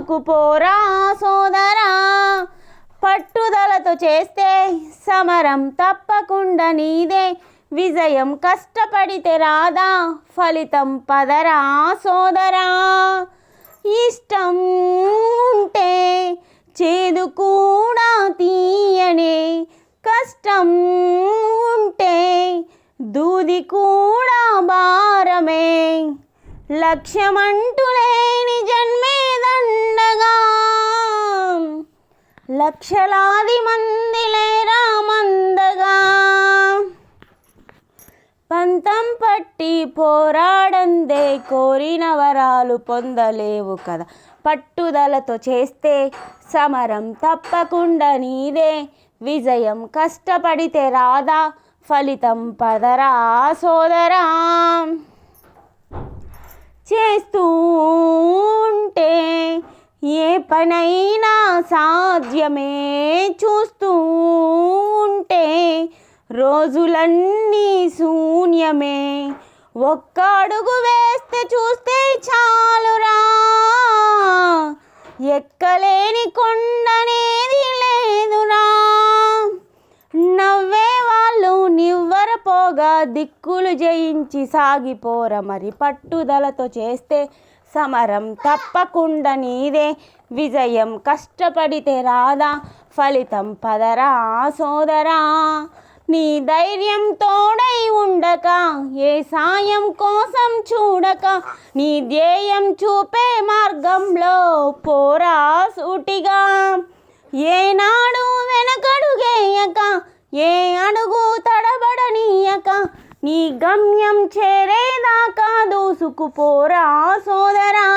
దూసుకుపోరా సోదరా. పట్టుదలతో చేస్తే సమరం తప్పకుండా నీదే. విజయం కష్టపడితే రాదా ఫలితం పదరా సోదరా. ఇష్టం ఉంటే చేదు కూడా తీయనే. కష్టం ఉంటే దూది కూడా భారమే. లక్ష్యమంటూ లేని జన్మే ఉండగా లక్షలాది మంది లేరా మందగా పంతం పట్టి పోరాడందే కోరిన వరాలు పొందలేవు కదా. పట్టుదలతో చేస్తే సమరం తప్పకుండా నీదే. విజయం కష్టపడితే రాదా ఫలితం పదరా సోదరా. చేస్తూ ఏ పనైనా సాధ్యమే చూస్తూ ఉంటే రోజులన్నీ శూన్యమే. ఒక్క అడుగు వేస్తే చూస్తే చాలురా. ఎక్కలేని కొండనేది లేదురా. నవ్వే వాళ్ళు నివ్వరపోగా దిక్కులు జయించి సాగిపోర. మరి పట్టుదలతో చేస్తే సమరం తప్పకుండా నీదే. విజయం కష్టపడితే రాదా ఫలితం పదరా సోదరా. నీ ధైర్యం తోడై ఉండక ఏ సాయం కోసం చూడక నీ ధ్యేయం చూపే మార్గంలో పోరా సూటిగా. ఏనాడు వెనకడుగేయక ఏ అడుగు తడబడనీయక నీ గమ్యం చేరేదాకా దూసుకుపోరా సోదరా.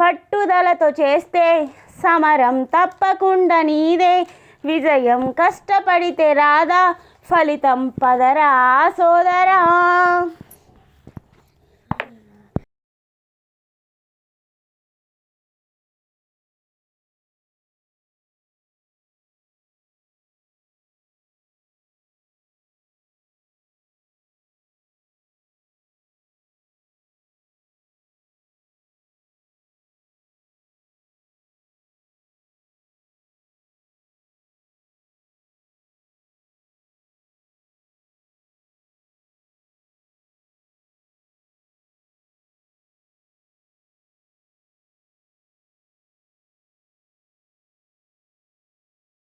పట్టుదలతో చేస్తే సమరం తప్పకుండా నీదే. విజయం కష్టపడితే రాదా ఫలితం పదరా సోదరా.